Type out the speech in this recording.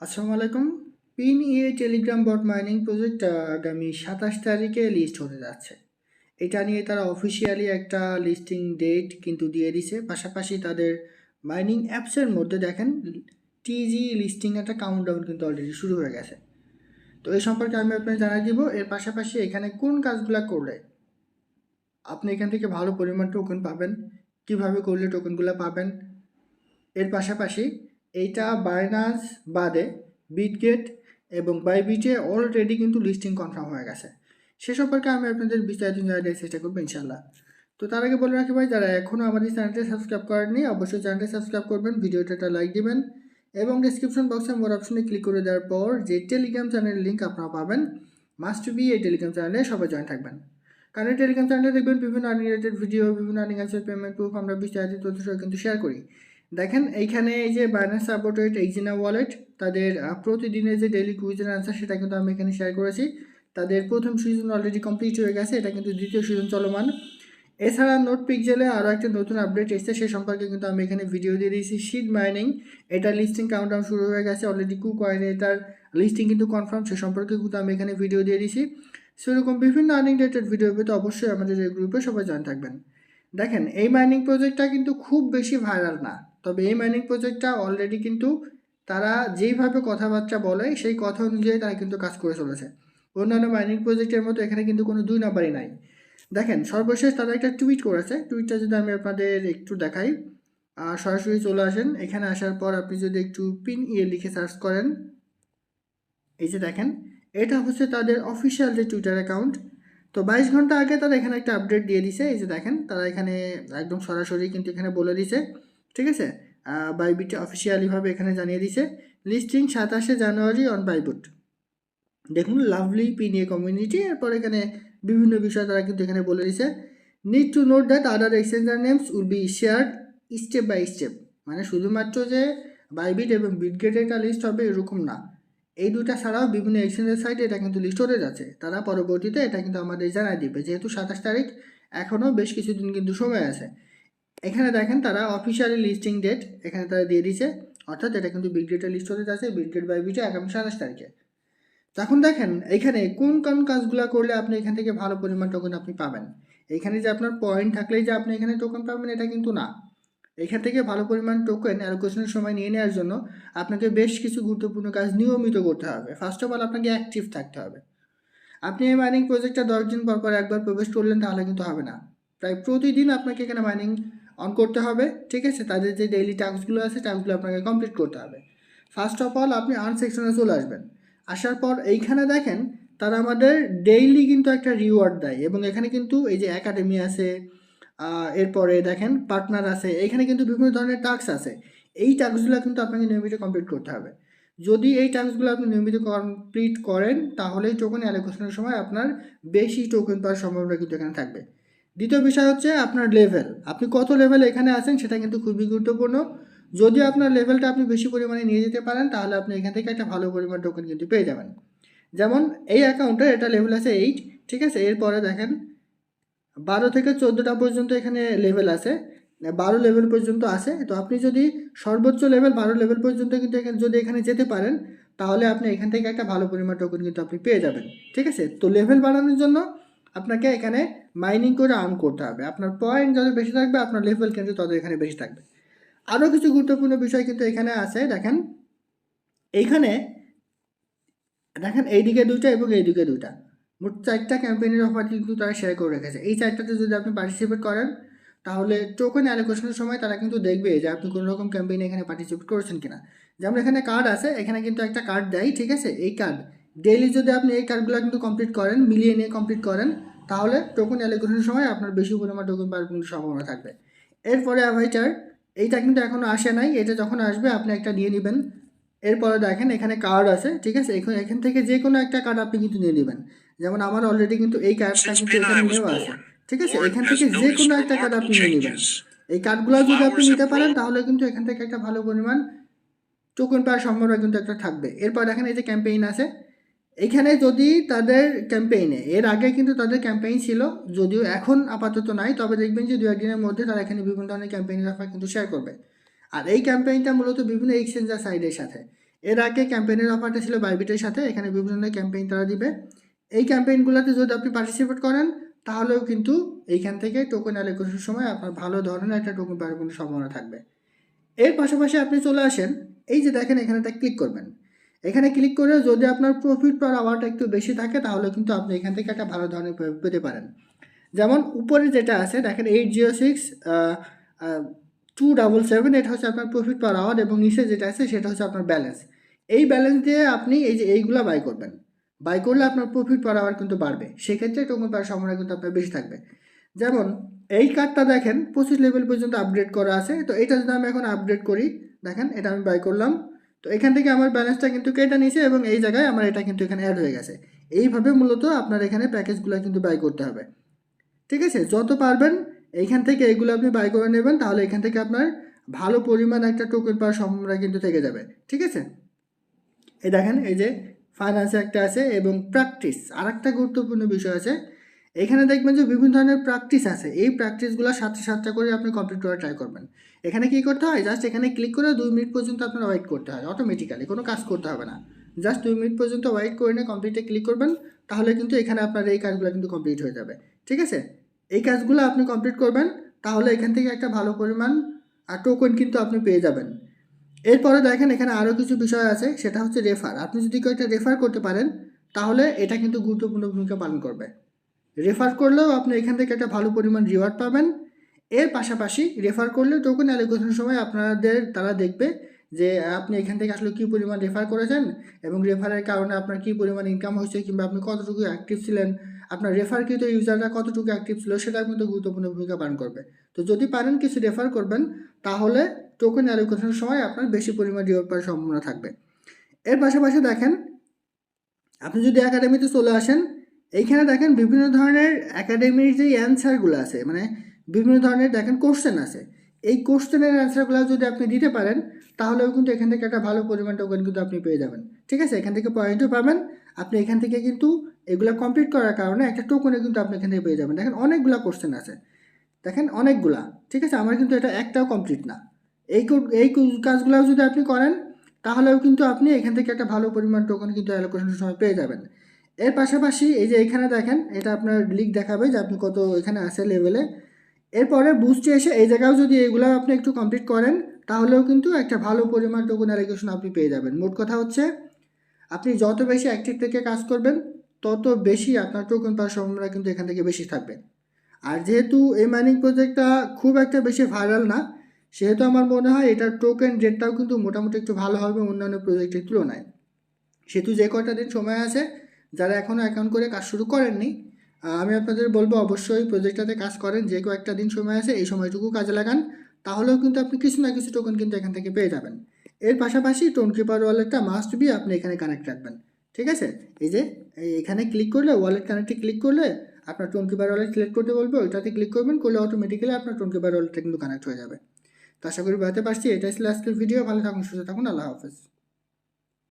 আসসালামু আলাইকুম। পিন ইয়ে টেলিগ্রাম বট মাইনিং প্রজেক্ট আগামী সাতাশ তারিখে লিস্ট হতে যাচ্ছে। এটা নিয়ে তারা অফিসিয়ালি একটা লিস্টিং ডেট কিন্তু দিয়ে দিছে। পাশাপাশি তাদের মাইনিং অ্যাপসের মধ্যে দেখেন টিজি লিস্টিং একটা কাউন্টডাউন কিন্তু অলরেডি শুরু হয়ে গেছে। তো এই সম্পর্কে আমি আপনাকে জানাই দিব, এর পাশাপাশি এখানে কোন কাজগুলো করলে আপনি এখান থেকে ভালো পরিমাণ টোকেন পাবেন, কীভাবে করলে টোকেনগুলো পাবেন, এর পাশাপাশি এইটা বাইনান্স বাদে বিটগেট এবং বাইবিটে অলরেডি কিন্তু লিস্টিং কনফার্ম হয়ে গেছে। সে সম্পর্কে আমি আপনাদের বিস্তারিত জানার চেষ্টা করব ইনশাল্লাহ তো তার আগে বলে রাখি ভাই, যারা এখনও আমাদের চ্যানেলটি সাবস্ক্রাইব করেননি, অবশ্যই চ্যানেলটি সাবস্ক্রাইব করবেন ভিডিওটা একটা লাইক দিবেন এবং ডিসক্রিপশন বক্সে মোর অপশনে ক্লিক করে দেওয়ার পর যে টেলিগ্রাম চ্যানেলের লিঙ্ক আপনারা পাবেন মাস্ট বি এই টেলিগ্রাম চ্যানেলে সবাই জয়েন থাকবেন। কারণ টেলিগ্রাম চ্যানেলে দেখবেন বিভিন্ন আর্নিং রিলেটেড ভিডিও বিভিন্ন আর্নিং পেমেন্ট প্রুফ আমরা বিস্তারিত তথ্য কিন্তু শেয়ার করি। দেখেন, এইখানে এই যে বাইন্যান্স সাপোর্টেড এক্সিনা ওয়ালেট তাদের প্রতিদিনের যে ডেইলি কুইজের আনসার সেটা কিন্তু আমি এখানে শেয়ার করেছি। তাদের প্রথম সিজন অলরেডি কমপ্লিট হয়ে গেছে, এটা কিন্তু দ্বিতীয় সিজন চলমান। এছাড়া নোট পিকজেলে আরও একটা নতুন আপডেট এসেছে, সে সম্পর্কে কিন্তু আমি এখানে ভিডিও দিয়ে দিয়েছি। শিট মাইনিং এটা লিস্টিং কাউন্টডাউন শুরু হয়ে গেছে অলরেডি কু কয়েন এটার লিস্টিং কিন্তু কনফার্ম সে সম্পর্কে কিন্তু আমি এখানে ভিডিও দিয়ে দিয়েছি। সেরকম বিভিন্ন আর্নিং রিলেটেড ভিডিও পেতে অবশ্যই আমাদের এই গ্রুপে সবাই জয়েন থাকবেন। দেখেন, এই মাইনিং প্রজেক্টটা কিন্তু খুব বেশি ভাইরাল না। তবে এই মাইনিং প্রজেক্টটা অলরেডি কিন্তু তারা যেইভাবে কথাবার্তা বলে, সেই কথা অনুযায়ী তারা কিন্তু কাজ করে চলেছে। অন্যান্য মাইনিং প্রজেক্টের মতো এখানে কিন্তু কোনো দুই নাম্বারই নাই। দেখেন, সর্বশেষ তারা একটা টুইট করেছে। টুইটটা যদি আমি আপনাদের একটু দেখাই আর সরাসরি চলে আসেন। এখানে আসার পর আপনি যদি একটু পিন ইয়ে লিখে সার্চ করেন, এই যে দেখেন, এটা হচ্ছে তাদের অফিসিয়াল যে টুইটার অ্যাকাউন্ট তো বাইশ ঘণ্টা আগে তারা এখানে একটা আপডেট দিয়ে দিছে। এই যে দেখেন, তারা এখানে একদম সরাসরি কিন্তু এখানে বলে দিছে। ঠিক আছে? বাইবিটে অফিসিয়ালিভাবে এখানে জানিয়ে দিছে লিস্টিং সাতাশে জানুয়ারি অন বাইবুট দেখুন লাভলি পিনিয়ে কমিউনিটি এরপর এখানে বিভিন্ন বিষয় তারা কিন্তু এখানে বলে দিছে need to note that other exchanger names will be shared step by step মানে শুধুমাত্র যে বাইবিট এবং বিটগেট একটা লিস্ট হবে, এরকম না। এই দুটা ছাড়াও বিভিন্ন এক্সচেঞ্জের সাইটে এটা কিন্তু লিস্ট হতে যাচ্ছে। তারা পরবর্তীতে এটা কিন্তু আমাদের জানাই দিবে। যেহেতু সাতাশ তারিখ, এখনও বেশ কিছুদিন কিন্তু সময় আছে। এখানে দেখেন তারা অফিসিয়ালি লিস্টিং ডেট এখানে তারা দিয়ে দিয়েছে। অর্থাৎ এটা কিন্তু বিটগেটের লিস্ট হতে যাচ্ছে বিটগেট বাই বিটে আগামী সাতাশ তারিখে। তখন দেখেন, এখানে কোন কোন কাজগুলো করলে আপনি এখান থেকে ভালো পরিমাণ টোকেন আপনি পাবেন? এখানে যে আপনার পয়েন্ট থাকলেই যে আপনি এখানে টোকেন পাবেন, এটা কিন্তু না। এখান থেকে ভালো পরিমাণ টোকেন অ্যালোকেশনের সময় নিয়ে নেওয়ার জন্য আপনাকে বেশ কিছু গুরুত্বপূর্ণ কাজ নিয়মিত করতে হবে। ফার্স্ট অফ অল আপনাকে অ্যাক্টিভ থাকতে হবে। আপনি এই মাইনিং প্রজেক্টটা দশ দিন পর পর একবার প্রবেশ করলেন, তাহলে কিন্তু হবে না। প্রায় প্রতিদিন আপনাকে এখানে মাইনিং অন করতে হবে, ঠিক আছে? তাদের যে ডেইলি টাস্কগুলো আছে টাস্কগুলো আপনাকে কমপ্লিট করতে হবে। ফার্স্ট অফ অল আপনি আর্ন সেকশনে চলে আসবেন। আসার পর এইখানে দেখেন, তারা আমাদের ডেইলি কিন্তু একটা রিওয়ার্ড দেয় এবং এখানে কিন্তু এই যে একাডেমি আছে এরপরে দেখেন পার্টনার আছে, এখানে কিন্তু বিভিন্ন ধরনের টাস্ক আছে। এই টাস্কগুলো কিন্তু আপনাকে নিয়মিত কমপ্লিট করতে হবে। যদি এই টাস্কগুলো আপনি নিয়মিত কমপ্লিট করেন, তাহলেই টোকেন অ্যালোকেশনের সময় আপনার বেশি টোকেন পাওয়ার সম্ভাবনা কিন্তু এখানে থাকবে। দ্বিতীয় বিষয় হচ্ছে আপনার লেভেল আপনি কত লেভেল এখানে আছেন সেটা কিন্তু খুবই গুরুত্বপূর্ণ। যদি আপনার লেভেলটা আপনি বেশি পরিমাণে নিয়ে যেতে পারেন, তাহলে আপনি এখান থেকে একটা ভালো পরিমাণ টোকেন কিন্তু পেয়ে যাবেন। যেমন এই অ্যাকাউন্টে এটা লেভেল আছে এইট ঠিক আছে? এরপরে দেখেন, বারো থেকে চোদ্দোটা পর্যন্ত এখানে লেভেল আছে। বারো লেভেল পর্যন্ত আছে। তো আপনি যদি সর্বোচ্চ লেভেল বারো লেভেল পর্যন্ত কিন্তু এখানে, যদি এখানে যেতে পারেন, তাহলে আপনি এখান থেকে একটা ভালো পরিমাণ টোকেন কিন্তু আপনি পেয়ে যাবেন। ঠিক আছে? তো লেভেল বাড়ানোর জন্য আপনাকে এখানে মাইনিং করে আর্ন করতে হবে। আপনার পয়েন্ট যত বেশি থাকবে, আপনার লেভেল কিন্তু তত এখানে বেশি থাকবে। আরও কিছু গুরুত্বপূর্ণ বিষয় কিন্তু এখানে আছে, দেখেন। এইখানে, দেখেন, এইদিকে দুইটা এবং এইদিকে দুইটা। মোট চারটা ক্যাম্পেইনের অফার কিন্তু তারা শেয়ার করে রেখেছে। এই চারটাতে যদি আপনি পার্টিসিপেট করেন, তাহলে টোকেন অ্যালোকেশনের সময় তারা কিন্তু দেখবে যে আপনি কোনো রকম ক্যাম্পেইনে এখানে পার্টিসিপেট করেছেন কিনা। যেমন এখানে কার্ড আছে, এখানে কিন্তু একটা কার্ড দেয়, ঠিক আছে? এই কার্ড ডেইলি যদি আপনি এই কার্ডগুলো কিন্তু কমপ্লিট করেন মিলিয়ে নিয়ে কমপ্লিট করেন তাহলে টোকেন অ্যালোকেশনের সময় আপনার বেশি পরিমাণ টোকেন পাওয়ার কিন্তু সম্ভাবনা থাকবে। এরপরে অ্যাভাইটার এইটা কিন্তু এখনও আসে নাই এটা যখন আসবে আপনি একটা নিয়ে নেবেন। এরপরে দেখেন এখানে কার্ড আছে ঠিক আছে? এখন এখান থেকে যে কোনো একটা কার্ড আপনি কিন্তু নিয়ে নেবেন। যেমন আমার অলরেডি কিন্তু এই কার্ডটা কিন্তু এখানে নেওয়া আছে ঠিক আছে? এখান থেকে যে কোনো একটা কার্ড আপনি নিয়ে নেবেন। এই কার্ডগুলো যদি আপনি নিতে পারেন তাহলে কিন্তু এখান থেকে একটা ভালো পরিমাণ টোকেন পাওয়ার সম্ভাবনা কিন্তু একটা থাকবে। এরপর দেখেন এই যে ক্যাম্পেইন আছে এখানে যদি তাদের ক্যাম্পেইনে এর আগে কিন্তু তাদের ক্যাম্পেইন ছিল, যদিও এখন আপাতত নাই, তবে দেখবেন যে দু একদিনের মধ্যে তারা এখানে বিভিন্ন ধরনের ক্যাম্পেইনের অফার কিন্তু শেয়ার করবে। আর এই ক্যাম্পেইনটা মূলত বিভিন্ন এক্সচেঞ্জার সাইডের সাথে। এর আগে ক্যাম্পেইনের অফারটা ছিল বাইবিটের সাথে, এখানে বিভিন্ন ধরনের ক্যাম্পেইন তারা দিবে। এই ক্যাম্পেইনগুলোতে যদি আপনি পার্টিসিপেট করেন, তাহলেও কিন্তু এইখান থেকে টোকেন অ্যালোকেশনের সময় আপনার ভালো ধরনের একটা টোকেন পাওয়ার কিন্তু সম্ভাবনা থাকবে। এর পাশাপাশি আপনি চলে আসেন, এই যে দেখেন এখানে একটা ক্লিক করবেন। এখানে ক্লিক করে যদি আপনার প্রফিট পার আওয়ারটা একটু বেশি থাকে, তাহলে কিন্তু আপনি এখান থেকে একটা ভালো ধরনের পেতে পারেন। যেমন উপরে যেটা আছে, দেখেন eight zero six two double seven এটা হচ্ছে আপনার প্রফিট পার আওয়ার এবং নিচে যেটা আছে, সেটা হচ্ছে আপনার ব্যালেন্স এই ব্যালেন্স দিয়ে আপনি এই যে এইগুলা বাই করবেন। বাই করলে আপনার প্রফিট পার আওয়ার কিন্তু বাড়বে। সেক্ষেত্রে টোকেন পাওয়ার সম্ভাবনা কিন্তু আপনার বেশি থাকবে। যেমন এই কার্ডটা দেখেন, পঁচিশ লেভেল পর্যন্ত আপডেট করা আছে। তো এটা যদি আমি এখন আপডেট করি, দেখেন এটা আমি বাই করলাম। তো এখান থেকে আমার ব্যালেন্সটা কিন্তু কেটে নিয়েছে এবং এই জায়গায় আমার এটা কিন্তু এখানে অ্যাড হয়ে গেছে। এইভাবে মূলত আপনার এখানে প্যাকেজগুলো কিন্তু বাই করতে হবে। ঠিক আছে? যত পারবেন এইখান থেকে এগুলো আপনি বাই করে নেবেন, তাহলে এখান থেকে আপনার ভালো পরিমাণ একটা টোকেন পাওয়ার সম্ভাবনা কিন্তু থেকে যাবে। ঠিক আছে? এই দেখেন, এই যে ফাইন্যান্সে একটা আছে এবং প্র্যাকটিস আর একটা গুরুত্বপূর্ণ বিষয় আছে। এখানে দেখবেন যে বিভিন্ন ধরনের প্র্যাকটিস আছে। এই প্র্যাকটিসগুলো সাতটা সাতটা করে আপনি কমপ্লিট করার ট্রাই করবেন। এখানে কি করতে হয়? জাস্ট এখানে ক্লিক করে দুই মিনিট পর্যন্ত আপনার ওয়েট করতে হয় অটোমেটিক্যালি কোনো কাজ করতে হবে না। জাস্ট দুই মিনিট পর্যন্ত ওয়েট করে নিয়ে কমপ্লিটে ক্লিক করবেন, তাহলে কিন্তু এখানে আপনার এই কাজগুলো কিন্তু কমপ্লিট হয়ে যাবে। ঠিক আছে? এই কাজগুলো আপনি কমপ্লিট করবেন, তাহলে এখান থেকে একটা ভালো পরিমাণ টোকেন কিন্তু আপনি পেয়ে যাবেন। এরপরে দেখেন এখানে আরও কিছু বিষয় আছে, সেটা হচ্ছে রেফার আপনি যদি কেউ একটা রেফার করতে পারেন, তাহলে এটা কিন্তু গুরুত্বপূর্ণ ভূমিকা পালন করবে। রেফার করলেও আপনি এখান থেকে একটা ভালো পরিমাণ রিওয়ার্ড পাবেন। এর পাশাপাশি রেফার করলে টোকেন অ্যালোকেশনের সময় আপনাদের তারা দেখবে যে, আপনি এখান থেকে আসলে কী পরিমাণ রেফার করেছেন এবং রেফারের কারণে আপনার কী পরিমাণ ইনকাম হয়েছে কিংবা আপনি কতটুকু অ্যাক্টিভ ছিলেন, আপনার রেফারকৃত ইউজাররা কতটুকু অ্যাক্টিভ ছিল সেটা কিন্তু গুরুত্বপূর্ণ ভূমিকা পালন করবে। তো যদি পারেন কিছু রেফার করবেন, তাহলে টোকেন অ্যালোকেশনের সময় আপনার বেশি পরিমাণ রিওয়ার্ড পাওয়ার সম্ভাবনা থাকবে। এর পাশাপাশি দেখেন, আপনি যদি একাডেমিতে চলে আসেন এইখানে দেখেন বিভিন্ন ধরনের একাডেমির যে অ্যান্সারগুলো আছে মানে বিভিন্ন ধরনের দেখেন কোশ্চেন আছে। এই কোশ্চেনের অ্যান্সারগুলো যদি আপনি দিতে পারেন, তাহলেও কিন্তু এখান থেকে একটা ভালো পরিমাণ টোকেন কিন্তু আপনি পেয়ে যাবেন। ঠিক আছে? এখান থেকে পয়েন্টও পাবেন। আপনি এখান থেকে কিন্তু এগুলো কমপ্লিট করার কারণে একটা টোকেনও কিন্তু আপনি এখান থেকে পেয়ে যাবেন। দেখেন অনেকগুলো কোশ্চেন আছে। দেখেন অনেকগুলা। ঠিক আছে? আমার কিন্তু এটা একটাও কমপ্লিট না। এই এই কাজগুলো যদি আপনি করেন, তাহলেও কিন্তু আপনি এখান থেকে একটা ভালো পরিমাণ টোকন কিন্তু অ্যালোকেশনের সময় পেয়ে যাবেন। এর পাশাপাশি এই যে এখানে দেখেন, এটা আপনার লিক দেখাবে যে আপনি কত এখানে আছে লেভেলে এরপরে বুস্টে এসে এই জায়গাও যদি এগুলো আপনি একটু কমপ্লিট করেন, তাহলেও কিন্তু একটা ভালো পরিমাণ টোকেন অ্যালিগেশন আপনি পেয়ে যাবেন। মোট কথা হচ্ছে, আপনি যত বেশি অ্যাক্টিভ থেকে কাজ করবেন, তত বেশি আপনার টোকেন পাওয়ার সম্ভাবনা কিন্তু এখান থেকে বেশি থাকবে। আর যেহেতু এই মাইনিং প্রজেক্টটা খুব একটা বেশি ভাইরাল না, সেহেতু আমার মনে হয় এটার টোকেন রেটটাও কিন্তু মোটামুটি একটু ভালো হবে অন্যান্য প্রজেক্টের তুলনায়। সেহেতু যে কটা দিন সময় আছে যারা এখনও অ্যাকাউন্ট করে কাজ শুরু করেননি আমি আপনাদের বলব অবশ্যই প্রজেক্টটাতে কাজ করেন, যে কয়েকটা দিন সময় আছে এই সময়টুকু কাজে লাগান, তাহলেও কিন্তু আপনি কিছু না কিছু টোকেন কিন্তু এখান থেকে পেয়ে যাবেন। এর পাশাপাশি টোন কিপার ওয়ালেটটা মাস্ট বি আপনি এখানে কানেক্ট রাখবেন, ঠিক আছে? এই যে এখানে ক্লিক করলে ওয়ালেট কানেক্টে ক্লিক করলে আপনার টোন কিপার ওয়ালেট সিলেক্ট করতে বলবে, ওইটাতে ক্লিক করবেন, করলে অটোমেটিক্যালি আপনার টোন কিপার ওয়ালেটটা কিন্তু কানেক্ট হয়ে যাবে। তো আশা করি বুঝতে পারছি, এটাই ছিল আজকের ভিডিও ভালো থাকুন, সুস্থ থাকুন, আল্লাহ হাফেজ।